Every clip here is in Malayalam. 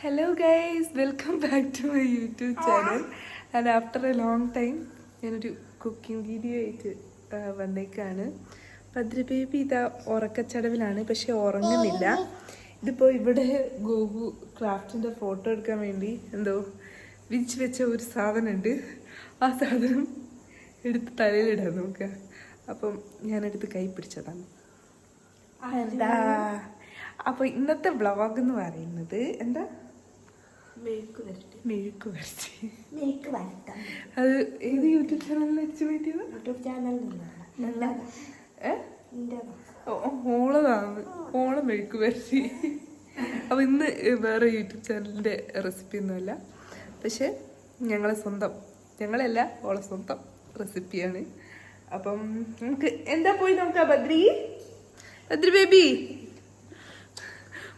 Hello guys welcome back to my YouTube channel and after a long time ഞാനൊരു കുക്കിംഗ് വീഡിയോ ആയിട്ട് വന്നേക്കാണ്. ഭദ്ര ബേബി ഇതാ ഉറക്കച്ചടവിലാണ്. പക്ഷെ ഉറങ്ങുന്നില്ല. ഇതിപ്പോൾ ഇവിടെ ഗോപു ക്രാഫ്റ്റിന്റെ ഫോട്ടോ എടുക്കാൻ വേണ്ടി എന്തോ വിരിച്ച് വെച്ച ഒരു സാധനമുണ്ട്. ആ സാധനം എടുത്ത് തലയിലിടാൻ നോക്കുക അപ്പം ഞാനെടുത്ത് കൈ പിടിച്ചതാണ്. എന്താ? അപ്പോൾ ഇന്നത്തെ വ്ളോഗ് എന്ന് പറയുന്നത് എന്താ? മെഴുക്ക് വരച്ച് മെഴുക്ക് വരട്ടാൻ അത് ഏത് യൂട്യൂബ് ചാനലിൽ വെച്ച് പറ്റിയത്? യൂട്യൂബ് ചാനലിൽ ഓളതാണ് ഓളം മെഴുക്ക് വരച്ച് അപ്പൊ ഇന്ന് വേറെ യൂട്യൂബ് ചാനലിന്റെ റെസിപ്പി ഒന്നുമല്ല പക്ഷെ ഞങ്ങളെ സ്വന്തം. ഞങ്ങളല്ല ഓളെ സ്വന്തം റെസിപ്പിയാണ് അപ്പം നമുക്ക് എന്താ പോയി നോക്കാം Badri Badri baby Badri Badri Badri baby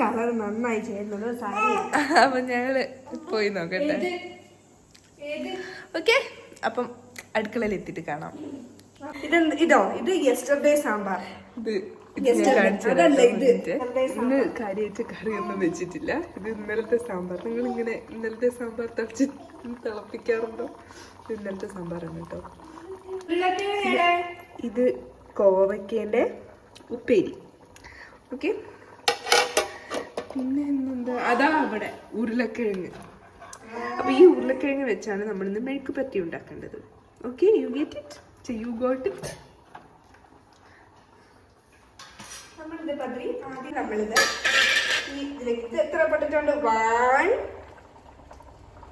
colour നന്നായി ചേരുന്നത് അപ്പൊ ഞങ്ങൾ പോയി നോക്കട്ടെ. ഓക്കെ. അപ്പം അടുക്കളയിൽ എത്തിട്ട് കാണാം. ഇത് ഇതോ? ഇത് യെസ്റ്റർഡേ സാമ്പാർ. ഇത് ഇന്ന് കാര്യമായിട്ട് കറിയൊന്നും വെച്ചിട്ടില്ല. ഇത് ഇന്നലത്തെ സാമ്പാർ. നിങ്ങൾ ഇങ്ങനെ ഇന്നലത്തെ സാമ്പാർ തിളച്ച് തിളപ്പിക്കാറുണ്ടോ? ഇന്നലത്തെ സാമ്പാറാണ് കേട്ടോ. ഇത് കോവയ്ക്കേന്റെ ഉപ്പേരി. ഓക്കെ. പിന്നെ എന്താ അതാ അവിടെ ഉരുളക്കിഴങ്ങ്. അപ്പൊ ഈ ഉരുളക്കിഴങ്ങ് വെച്ചാണ് നമ്മൾ ഇന്ന് മെഴുക്ക് പറ്റി ഉണ്ടാക്കേണ്ടത്. Okay you get it you got it നമ്മളിത് പത്രി. ആദ്യം നമ്മളിത് ഈ ഇതിലേക്ക് ഇത് എത്ര പെട്ടിട്ടുണ്ട്? വൺ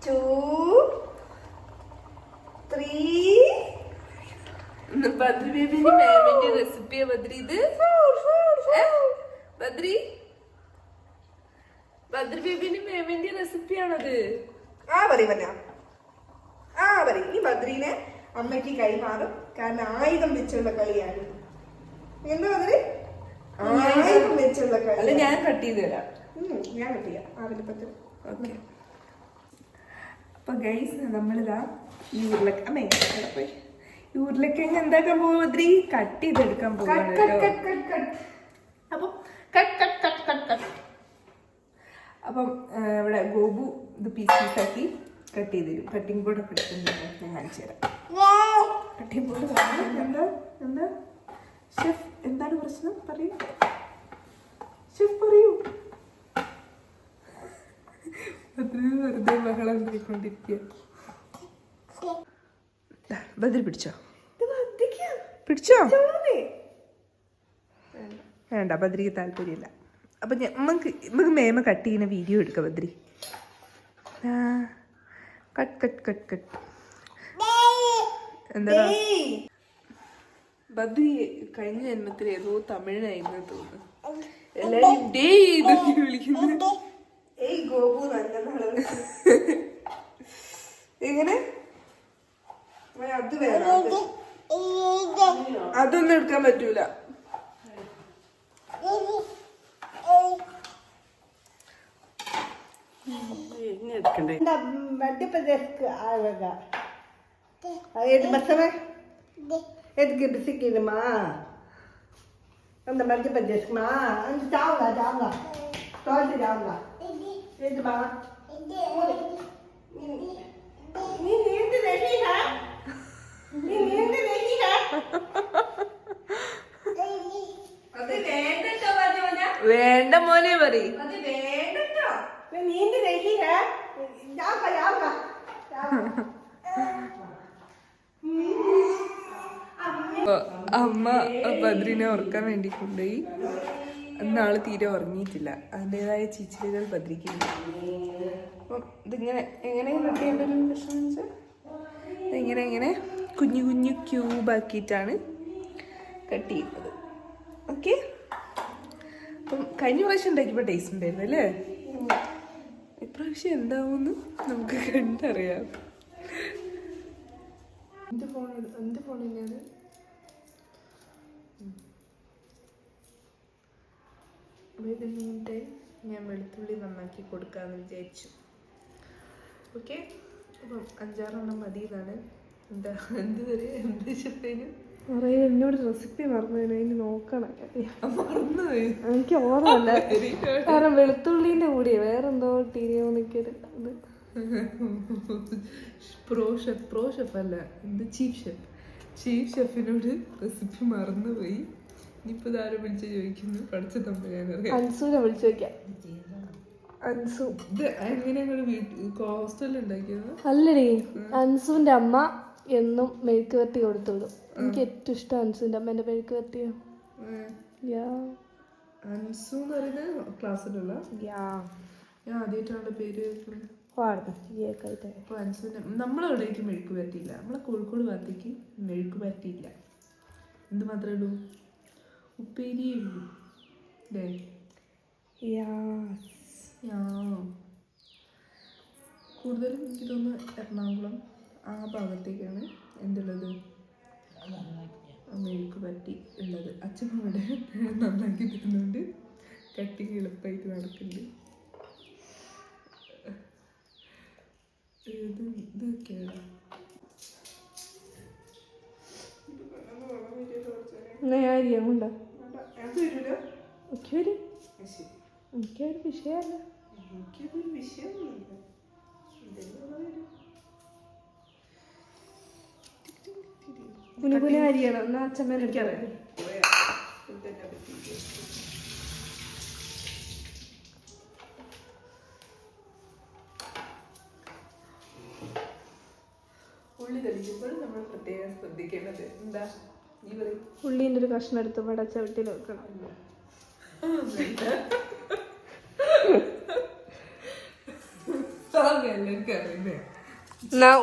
ടു ത്രീ ബദ്രി ബേബിന്റെ റെസിപ്പിയാ ബദ്രി ഇത്? ബദ്രി? ബദ്രി ബേബിന്റെ റെസിപ്പി റെസിപ്പിയാണത്. ആ പറ പറഞ്ഞ ആ പറ ഈ ബദ്രീനെ അമ്മയ്ക്ക് കൈമാറും കാരണം ആയുധം വെച്ചുള്ള കളിയാണ് എന്താ ബദ്രി? ആയുധം. വെച്ചുള്ള അല്ല കളി ഞാൻ കട്ട് ചെയ്ത് തരാം. ഞാൻ ഞാൻ കിട്ടിയ ആ വലിപ്പത്തിൽ ഓക്കെ. അപ്പൊ ഗൈസ് നമ്മളിതാ ഈ ഉരുളക്ക അമ്മേ പോയി. ഈ ഉരുളക്കിഴങ്ങ് എന്താക്കാൻ പോവാ ബദ്രി? കട്ട് ചെയ്തെടുക്കാൻ കട്ട്. Cut cut. അപ്പം cut cut cut cut cut. അപ്പം ഇവിടെ ഗോപു ഇത് പീസ് പീസാക്കി കട്ട് ചെയ്ത് തരും. കട്ടിംഗ് ബോർഡ് ഒക്കെ എടുക്കുന്നുണ്ട് ഞാൻ കാണിച്ചു തരാം. കട്ടിംഗ് ബോർഡ് എന്താ എന്താ ഷെഫ് എന്താണ് പ്രശ്നം? പറയൂ. ഷെഫ് പറയൂ. ബദ്രി വെറുതെ ബഹളം കൊണ്ടിരിക്കുക ദാ, ബദ്രി പിടിച്ചോ. പിടിച്ചോ? വേണ്ട ബദ്രിക്ക് താല്പര്യമില്ല. അപ്പൊ നമുക്ക് നമുക്ക് മേമ കട്ട് ചെയ്യുന്ന വീഡിയോ എടുക്കാം Badri cut cut cut cut എന്താ ബദ്രി കഴിഞ്ഞ ജന്മത്തിൽ ഏതോ തമിഴിനായിരുന്നു തോന്നുന്നു. എല്ലാരും ഡേ ഇതൊക്കെ വിളിക്കുന്നത് എങ്ങനെ? അത് വേണം അത്. അതൊന്നും എടുക്കാൻ പറ്റൂല. ಹಾಕೊಂಡೆ ಮಧ್ಯಪ್ರದೇಶಕ್ಕೆ ಆವಾಗ ಎದ್ದು ಬರ್ತವೆ ಎದ್ಗೆ ಬಿಸಿಕ್ಕಿದಮ್ಮಾ ಅಂದ ಮಧ್ಯಪ್ರದೇಶಕ್ಕಮ್ಮ ಅಂದ ಚಾವ್ಲ ಚಾವ್ಲ ತೋಲ್ಸಿ ಚಾವ್ಲ ಎದ್ದು ಬಾ ನೀನು ನಿಂತು ದೇಶೀಗ ನೀನು ನಿಂತು ದೇಶೀಗ വേണ്ട മോനെ പറയും അമ്മ ബദ്രിനെ ഓർക്കാൻ വേണ്ടി കൊണ്ടുപോയി. അന്നാൾ തീരെ ഉറങ്ങിയിട്ടില്ല. അതിന്റെതായ ചീച്ചിലുകൾ ബദ്രിക്കുണ്ട് അപ്പം ഇതിങ്ങനെ എങ്ങനെ ചെയ്യേണ്ട ഒരു പ്രശ്നം ഇങ്ങനെ ഇങ്ങനെ കുഞ്ഞു കുഞ്ഞു ക്യൂബാക്കിയിട്ടാണ് കട്ട് ചെയ്യുന്നത്. ഓക്കെ? അപ്പം കഴിഞ്ഞ പ്രാവശ്യം ഉണ്ടാക്കിയപ്പോൾ ടേസ്റ്റ് ഉണ്ടായിരുന്നു അല്ലേ? ഇപ്രാവശ്യം എന്താവുമെന്ന് നമുക്ക് കണ്ടറിയാം. എന്ത് ഫോൺ എന്ത് തന്നെയാണ് അപ്പോൾ ഞാൻ വെളുത്തുള്ളി നന്നാക്കി കൊടുക്കാമെന്ന് വിചാരിച്ചു. ഓക്കെ അപ്പം അഞ്ചാറെണ്ണം മതി എന്നാണ് എന്താ എന്ത് വരെ എന്ത് ഇഷ്ടത്തിന് അറിയാം എന്നോട് റെസിപ്പി മറന്നു ഇനി നോക്കണം. എനിക്ക് ഓർമ്മല്ല കാരണം വെളുത്തുള്ളിന്റെ കൂടി വേറെന്തോ ടീനിയോണിക്കൊരു ഇത് പ്രോ ഷെഫ് പ്രോ ഷെഫ് അല്ല എന്ത് ചീഫ് ഷെഫ്? ചീഫ് ഷെഫിനോട് റെസിപ്പി മറന്നുപോയി. ഇനിയിപ്പോ ഇതാരും വിളിച്ച് ചോദിക്കുന്നു പഠിച്ച തമ്പുരാൻ ഞാനറിയാം അൻസുവിനെ വിളിച്ചു നോക്കാം അൻസു ഇത് എങ്ങനെ ഞങ്ങൾ വീട്ടിൽ ഹോസ്റ്റലിൽ ഉണ്ടാക്കിയത്? അല്ലടി അൻസുവിന്റെ അമ്മ എന്നും മെഴുക്ക് വരട്ടി കൊടുത്തു വിടും എനിക്ക് ഏറ്റവും ഇഷ്ടം അൻസുവിന്റെ അമ്മേന്റെ മെഴുക്ക് വരട്ടിയോ. യാ. അൻസു എന്ന് പറയുന്നത് ക്ലാസ്സിലുള്ള യാ. ഞാൻ ആദ്യമായിട്ടാണ് പേര് അപ്പോൾ അൻസുവിന്റെ നമ്മളെവിടേക്ക് മെഴുക്ക് പറ്റിയില്ല നമ്മളെ കോഴിക്കോട് ഭാഗത്തേക്ക് മെഴുക്ക് പറ്റിയില്ല എന്ത് മാത്രമേ ഉള്ളൂ? അല്ലേ? യാ. കൂടുതലും എനിക്ക് തോന്നുന്നു എറണാകുളം. ആ ഭാഗത്തേക്കാണ് എന്തുള്ളത്? മെഴുക്ക് പറ്റി ഉള്ളത്. അച്ഛൻ അവിടെ നന്നാക്കി തരുന്നുണ്ട്. കട്ടിങ് എളുപ്പമായിട്ട് നടക്കുന്നുണ്ട്. ഇത് ഇതൊക്കെയാണ്. അരിയാൻ കൊണ്ടാ അത് വരില്ല ഒക്കെ ഒരു എനിക്ക് ഒരു വിഷയമല്ല. എനിക്കതൊരു വിഷയമൊന്നുമില്ല. കുനുകുന അരിയണം. എന്നാ അച്ഛമ്മേനെ ഉള്ളി കടിക്കുമ്പോൾ നമ്മൾ പ്രത്യേകം ശ്രദ്ധിക്കേണ്ടത് എന്താ? നീ പറയും. ഉള്ളീന്റെ ഒരു കഷ്ണം എടുത്ത് വട ചവിട്ടി വെക്കണം. എന്നാ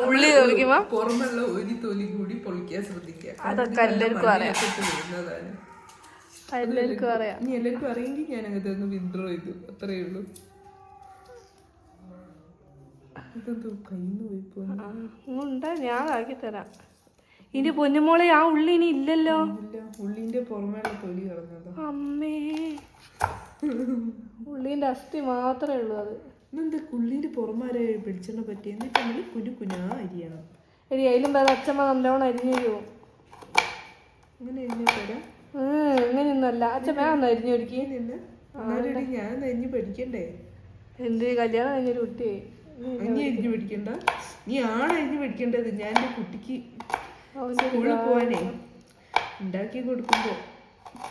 ഉള്ളി തൊളിക്കുമ്പോ പുറമുള്ള ഒരു തൊലി കൂടി പൊളിക്കാൻ ശ്രദ്ധിക്കുക. അതൊക്കെ എല്ലാവർക്കും അറിയാം എല്ലാവർക്കും അറിയാം ഇനി എല്ലാവർക്കും അറിയെങ്കിൽ ഞാൻ അങ്ങനത്തെ ഒന്ന് വിഡ്രോ ചെയ്തു. അത്രയേ ഉള്ളൂ. ഉണ്ട്? ഞാൻ ആക്കി തരാം. ഇനി പൊന്നുമോളെ ആ ഉള്ളി ഇനി ഇല്ലല്ലോ? ഉള്ളിന്റെ പുറമേയുള്ള തൊലി കളഞ്ഞതാ. അമ്മേ. ഉള്ളിന്റെ അസ്ഥി മാത്രമേ ഉള്ളൂ അത്. ഇന്നെന്താ ഉള്ളിന്റെ പുറമാരെ പിടിച്ചെണ്ണ പറ്റി എന്നിട്ട് നമ്മൾ കുരു കുനാ അരിയണം. എടി അതിലും വേറെ അച്ഛമ്മ നല്ലോണം അരിഞ്ഞു തരുമോ അങ്ങനെ അരിഞ്ഞ തരാം. ഇങ്ങനെയൊന്നുമല്ല. അച്ഛമ്മ ഒന്ന് അരിഞ്ഞു ഒരുക്കി നിന്ന് ഞാൻ അരിഞ്ഞ് പഠിക്കണ്ടേ? എന്ത്? കല്യാണം കഴിഞ്ഞൊരു കുട്ടി നീ അരിഞ്ഞു പഠിക്കണ്ട. നീ ആണ് അരിഞ്ഞു പഠിക്കേണ്ടത് ഞാൻ എന്റെ കുട്ടിക്ക് സ്കൂളിൽ പോവാനേ. ഉണ്ടാക്കി കൊടുക്കുമ്പോ.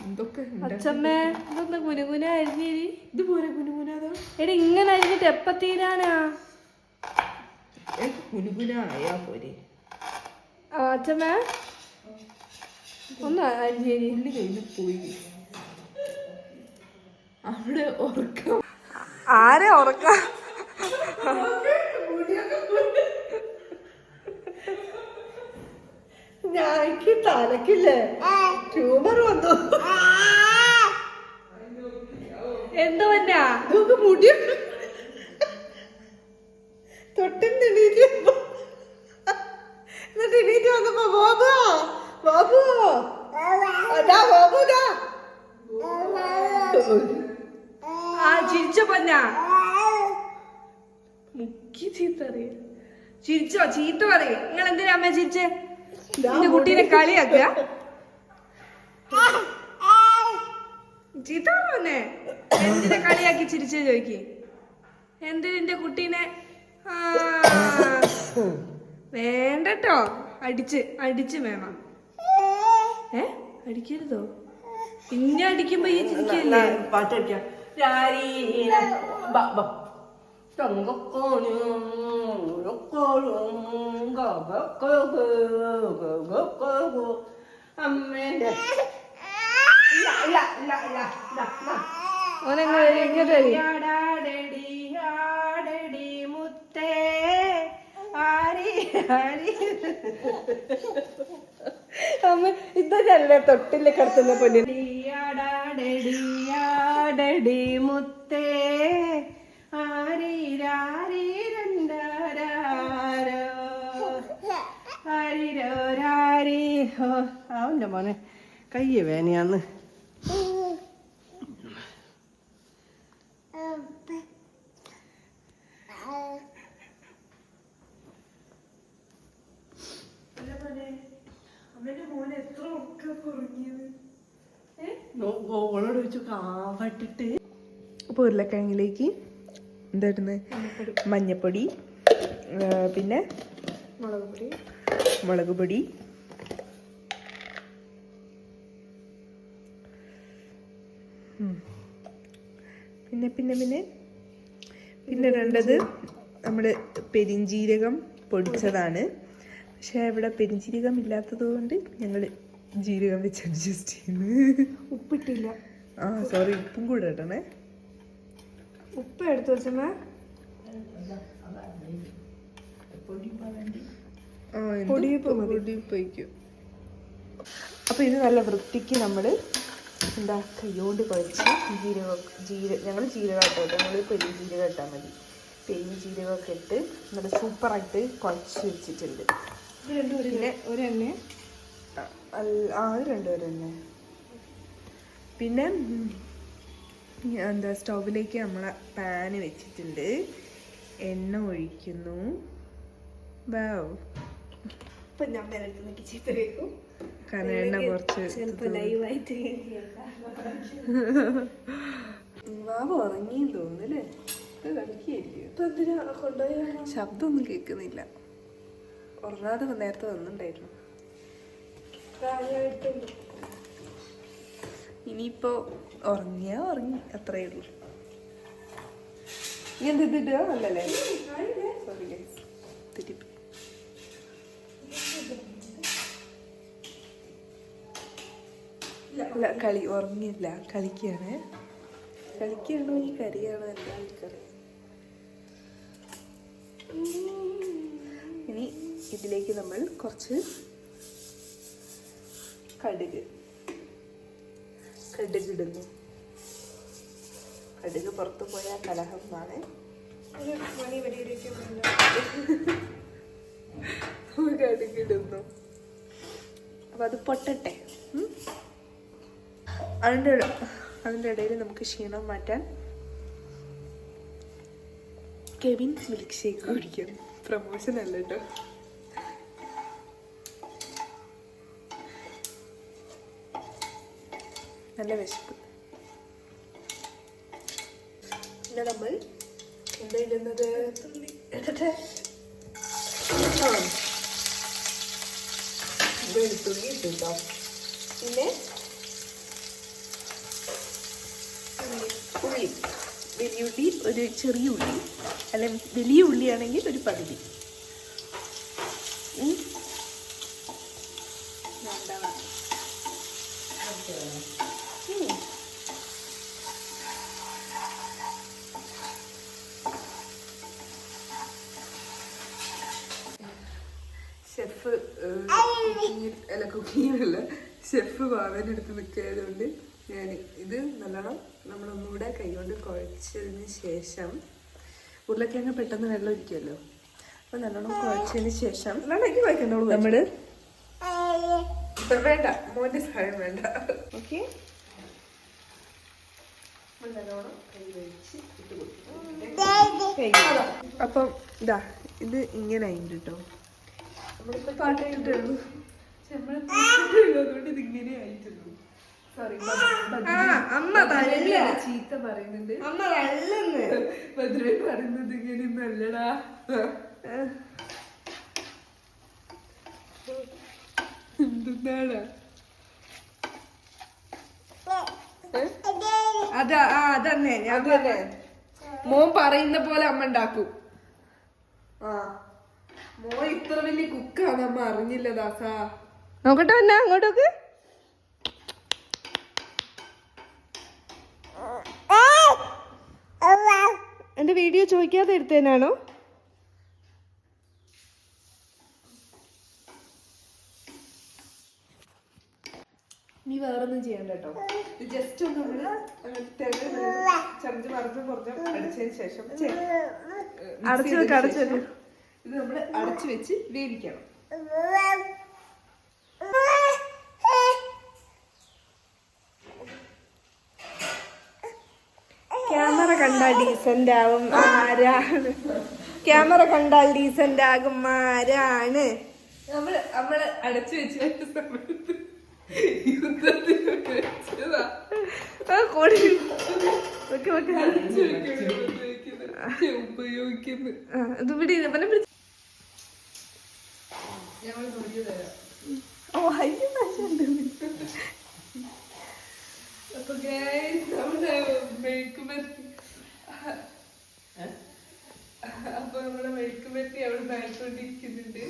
എന്തൊക്കെ അച്ഛമ്മേ ഇതൊന്ന് കുനുകുന അരിഞ്ഞേരി. ഇത് പോരാ കുനുകുന എടി ഇങ്ങനെ അരിഞ്ഞിട്ട് എപ്പ തീരാനാ? കുനുകുന ആയാ പോരെ. അച്ഛമ്മേ ഒന്ന് അരിഞ്ഞേരി. ഉള്ളി കഴിഞ്ഞ് പോയി. അവിടെ ഉറക്കം. ആരെ ഉറക്കാം ഞാനിക്ക് തലക്കില്ലേ? ട്യൂമർ വന്നു. എന്തോ എന്നാ നമുക്ക് മുടി. തൊട്ടിന്ന് എണീറ്റ് എന്നിട്ട് എണീറ്റ് വന്നപ്പോ ബാബു ബാബു അതാ ബാബു ആ ചിരിച്ച പൊന്ന മുക്കി ചീത്ത അറിയ ചിരിച്ചോ ചീത്ത പറയേ. നിങ്ങൾ എന്തിനാ അമ്മ ചിരിച്ചേ? എന്റെ കുട്ടീനെ കളിയാക്കുക? ചീത്ത പറഞ്ഞേ എന്തിനെ കളിയാക്കി ചിരിച്ചേ ചോയ്ക്ക് എന്തിനെ കുട്ടീനെ? ആ. വേണ്ടട്ടോ. അടിച്ച് അടിച്ച് വേണം ഏ? അടിക്കരുതോ? പിന്നെ അടിക്കുമ്പോ ഈ ചിരിക്കല്ലേ? പാട്ടടിക്കാം അമ്മ ഇതല്ലേ തൊട്ടിൽ കിടത്തുന്ന പൊന്നിന്? ഡിയാടടി മുത്തേ. അവന്റെ മോനെ കയ്യ വേനയാന്ന് ഓളോട് വെച്ചു കാവട്ടിട്ട് അപ്പോൾ ഉരുളക്കിഴങ്ങിലേക്ക് എന്തായിടുന്നത് മഞ്ഞപ്പൊടി. പിന്നെ? മുളക് പൊടി മുളക് പൊടി പിന്നെ പിന്നെ? പിന്നെ പിന്നെ രണ്ടത് നമ്മൾ പെരിഞ്ജീരകം പൊടിച്ചതാണ്. പക്ഷേ ഇവിടെ പെരിഞ്ജീരകം ഇല്ലാത്തത് കൊണ്ട് ഞങ്ങൾ ജീരകം വെച്ച് അഡ്ജസ്റ്റ് ചെയ്യുന്നു ഉപ്പിട്ടില്ല. ആ സോറി ഉപ്പും കൂടെ ഇടണേ. ഉപ്പ് എടുത്തു വെച്ചമ്മ അപ്പൊ എന്ത്? പൊടിയുപ്പ് മതി. പൊടിയുപ്പ് വയ്ക്കും അപ്പോൾ ഇത് നല്ല വൃത്തിക്ക് നമ്മൾ എന്താ കൈകൊണ്ട് കുഴച്ച് ജീരക ജീര ഞങ്ങൾ ജീരകം ഇട്ടോ. ഞങ്ങൾ പെരി ജീരകം ഇട്ടാൽ മതി. പെരി ജീരകമൊക്കെ ഇട്ട് നല്ല സൂപ്പറായിട്ട് കുഴച്ച് വെച്ചിട്ടുണ്ട്. രണ്ടും പിന്നെ ഒരു എണ്ണ. ആ, രണ്ടുപേരും തന്നെ. പിന്നെ എന്താ സ്റ്റൗവിലേക്ക് നമ്മളെ പാന് വെച്ചിട്ടുണ്ട്. എണ്ണ ഒഴിക്കുന്നു. വാവ് ഇപ്പൊ ഞാൻ പേരെടുത്ത് ചെയ്തേക്കും കാരണം എണ്ണ കുറച്ച് വാവ് ഉറങ്ങി തോന്നുന്നല്ലേ? ശബ്ദമൊന്നും കേൾക്കുന്നില്ല. ഉറങ്ങാതെ നേരത്തെ വന്നിട്ടുണ്ടായിരുന്നു. ഇനിയിപ്പോ ഉറങ്ങിയാ ഉറങ്ങി അത്രേ ഉള്ളൂ. നീ എന്ത് തിരിപ്പ് അല്ല കളി ഉറങ്ങിയില്ല കളിക്കുകയാണ് കളിക്കുകയാണോ ഈ കരിയാണോ എന്താ എനിക്കറിയാം. ഇനി ഇതിലേക്ക് നമ്മൾ കുറച്ച് കടുക്. കടുക് ഇടുന്നു. കടുക് പുറത്തു പോയ കലഹം എന്നാണ്. കടുകിടുന്നു അപ്പൊ അത് പൊട്ടട്ടെ. അതിന്റെ അതിന്റെ ഇടയിൽ നമുക്ക് ക്ഷീണം മാറ്റാൻ കെവിൻ മിൽക്ക് ഷേക്ക് കുടിക്കാം. പ്രൊമോഷൻ അല്ല നല്ല വിശപ്പ്. പിന്നെ നമ്മൾ ഇടുന്നത്? ഇടട്ടെ. വെളുത്തുള്ളി ഇട്ടുണ്ടോ പിന്നെ ഉള്ളി. വലിയ ഉള്ളി ഒരു ചെറിയ ഉള്ളി അല്ലെ വലിയ ഉള്ളിയാണെങ്കിൽ ഒരു പകുതി. ഉം. വേണ്ട, വേണ്ട. ഉം. ഷെഫ് കുക്കിങ്ങിൽ അല്ല കുക്കിങ്ങിനുള്ള ഷെഫ് വാവനെടുത്ത് നിൽക്കായതുകൊണ്ട് ഞാൻ ഇത് നല്ലോണം നമ്മളൊന്നുകൂടെ കൈകൊണ്ട് കുഴച്ചതിന് ശേഷം ഉരുളക്കിഴങ്ങ് പെട്ടെന്ന് വെള്ളം ഒഴിക്കുമല്ലോ അപ്പം നല്ലോണം കുഴച്ചതിന് ശേഷം നല്ലോണം എനിക്ക് വയ്ക്കണ്ടോളൂ നമ്മൾ വേണ്ട മോന്റെ സഹായം വേണ്ട. ഓക്കെ? അപ്പം ഇതാ ഇത് ഇങ്ങനെ ആയിട്ട് കേട്ടോ പാട്ട് പാട്ടിട്ടുള്ളൂ അതുകൊണ്ട് ആയിട്ടുള്ളൂ സോറി അമ്മ. ചീത്ത പറയുന്നുണ്ട്. അമ്മ വെള്ളന്ന് ഭദ്രേ പറയുന്നത് ഇങ്ങനെ നല്ലടാ എന്താണ് അതാ ആ അതന്നെ ഞാൻ അതന്നെ. മോൻ പറയുന്ന പോലെ അമ്മ ഉണ്ടാക്കും. ആ. മോൻ ഇത്ര വലിയ കുക്കാണ് അമ്മ അറിഞ്ഞില്ല ദാസാ. നോക്കട്ടെ എന്നാ അങ്ങോട്ടൊക്കെ എന്റെ വീഡിയോ ചോദിക്കാതെ എടുത്തേനാണോ നീ വേറൊന്നും ചെയ്യണ്ട കേട്ടോ. ജസ്റ്റ് ഒന്ന് ചമച്ച് മറന്ന് കുറച്ച് അടിച്ചതിന് ശേഷം അടച്ചു വെക്ക്, അടച്ച്. ഇത് നമ്മൾ അടച്ചു വെച്ച് വേവിക്കണം. കണ്ടാൽ ഡീസന്റ് ആവും. ആരാണ്? ക്യാമറ കണ്ടാൽ ഡീസന്റ് ആകും. ആരാണ്? നമ്മൾ നമ്മൾ അടച്ചു വെച്ച് സമയത്ത് ഉപയോഗിക്കുന്നു. ഇത് ഇവിടെ ഇവനെ പിടിച്ച്. ഞങ്ങൾ തൊഴിൽ തരാം. ഓ അയ്യോ അപ്പൊ നമ്മുടെ മെഴുക്ക് പറ്റി അപ്പൊ നമ്മുടെ മെഴുക്ക് പറ്റി അവിടെ നായിക്കൊണ്ടിരിക്കുന്നുണ്ട്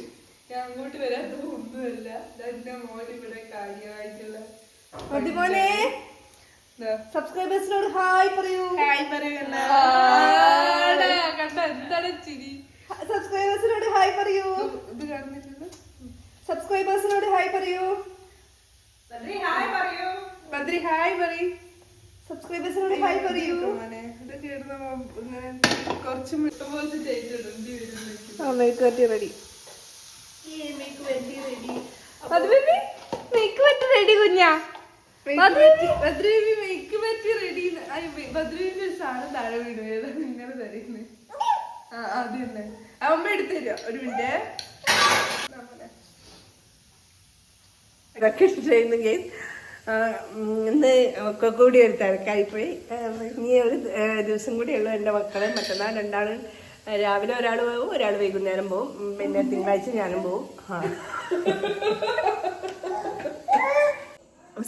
ഞാൻ അങ്ങോട്ട് വരാത്ത ഒന്നുമല്ല. എന്റെ മോൻ ഇവിടെ കാര്യമായിട്ടുള്ള സബ്സ്ക്രൈബേഴ്സിനോട് ഹായ് പറയൂ. ഹായ് കണ്ട? എന്താണ് ചിരി? സബ്സ്ക്രൈബേഴ്സിനോട് ഹായ് പറയൂ. ഇത് കാണുന്നില്ലല്ലോ സബ്സ്ക്രൈബേഴ്സിനോട് ഹായ് പറയൂ. ബദ്രി ഹായ് പറയൂ. ബദ്രി ഹായ് പറയൂ. ചെയ്തിടേണ്ടി വരും ആ മേക്ക് പറ്റി റെഡി മേക്ക് പറ്റി റെഡി കുഞ്ഞാ. ബദ്രീബി മേക്ക് പറ്റി റെഡി ബദ്രീബിന്റെ ഒരു സാധനം താഴെ വീണു. ഏതാ തരുന്നത് ആ അത് തന്നെ. അമ്മ എടുത്തു തരാം ഒരു മിനിറ്റ്. ഇതൊക്കെ ചെയ്യുന്നു ഗെയിം ഇന്ന് ഒക്കെ കൂടി ഒരു തിരക്കായിപ്പോയി. പോയി ഇനി ഒരു ദിവസം കൂടി ഉള്ളു എന്റെ മക്കളെ. മറ്റന്നാൾ രണ്ടാളും രാവിലെ ഒരാൾ പോകും ഒരാൾ വൈകുന്നേരം പോകും പിന്നെ തിങ്കളാഴ്ച ഞാനും പോകും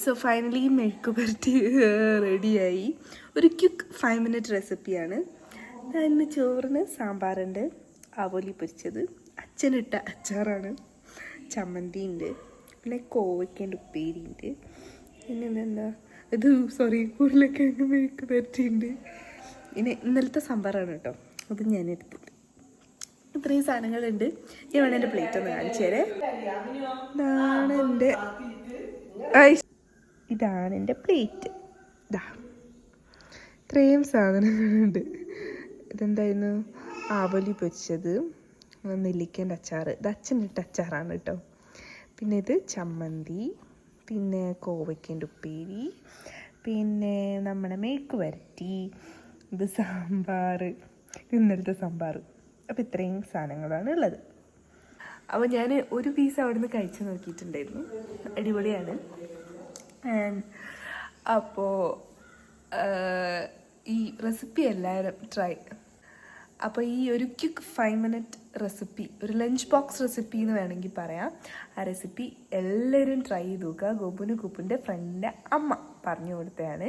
സോ ഫൈനലി മെഴുക്ക് പുരട്ടി റെഡിയായി. ഒരു ക്യുക്ക് ഫൈവ് മിനിറ്റ് റെസിപ്പിയാണ് ഇന്ന് ചോറിന് സാമ്പാറുണ്ട് ആവോലി പൊരിച്ചത്. അച്ഛനിട്ട അച്ചാറാണ്. ചമ്മന്തി ഉണ്ട് പിന്നെ കോവയ്ക്കേണ്ട ഉപ്പേരിയുണ്ട്. പിന്നെ എന്താ ഇത് സോറി ഉരുളക്കിഴങ്ങ് മെഴുക്ക് പറ്റിയിട്ടുണ്ട് ഇനി ഇന്നലത്തെ സാമ്പാറാണ് കേട്ടോ. അത് ഞാൻ എടുത്തിട്ട് ഇത്രയും സാധനങ്ങളുണ്ട്. ഞാൻ വേണം എന്റെ പ്ലേറ്റ് ഒന്ന് കാണിച്ചു തരേ. ഇതാണ് എന്റെ ഇതാണ് എന്റെ പ്ലേറ്റ് ഇതാ ഇത്രയും സാധനങ്ങളുണ്ട്. ഇതെന്തായിരുന്നു? ആവലി പൊരിച്ചത് നെല്ലിക്കേന്റെ അച്ചാർ ഇത് അച്ഛനിട്ട അച്ചാറാണ് കേട്ടോ. പിന്നെ ഇത് ചമ്മന്തി. പിന്നെ കോവയ്ക്കന്റെ ഉപ്പേരി പിന്നെ നമ്മുടെ മേക്ക് വരട്ടി ഇത് സാമ്പാർ ഇന്നലത്തെ സാമ്പാർ. അപ്പോൾ ഇത്രയും സാധനങ്ങളാണ് ഉള്ളത്. അപ്പോൾ ഞാൻ ഒരു പീസ് അവിടെ നിന്ന് കഴിച്ചു നോക്കിയിട്ടുണ്ടായിരുന്നു. അടിപൊളിയാണ്. അപ്പോൾ ഈ റെസിപ്പി എല്ലാവരും ട്രൈ അപ്പോൾ ഈ ഒരു ക്യുക്ക് ഫൈവ് മിനിറ്റ് റെസിപ്പി ഒരു ലഞ്ച് ബോക്സ് റെസിപ്പി എന്ന് വേണമെങ്കിൽ പറയാം. ആ റെസിപ്പി എല്ലാവരും ട്രൈ ചെയ്ത് നോക്കുക. ഗോപുന് കുപ്പുന്റെ ഫ്രണ്ടിന്റെ അമ്മ പറഞ്ഞു കൊടുത്തതാണ്.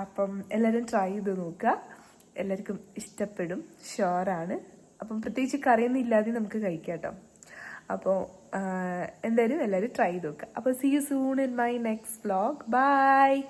അപ്പം എല്ലാവരും ട്രൈ ചെയ്ത് നോക്കുക. എല്ലാവർക്കും ഇഷ്ടപ്പെടും. ഷുവറാണ് അപ്പം പ്രത്യേകിച്ച് കറിയൊന്നും ഇല്ലാതെ നമുക്ക് കഴിക്കാം കേട്ടോ. അപ്പോൾ എന്തായാലും എല്ലാവരും ട്രൈ ചെയ്ത് നോക്കുക. അപ്പോൾ see you soon in my next vlog bye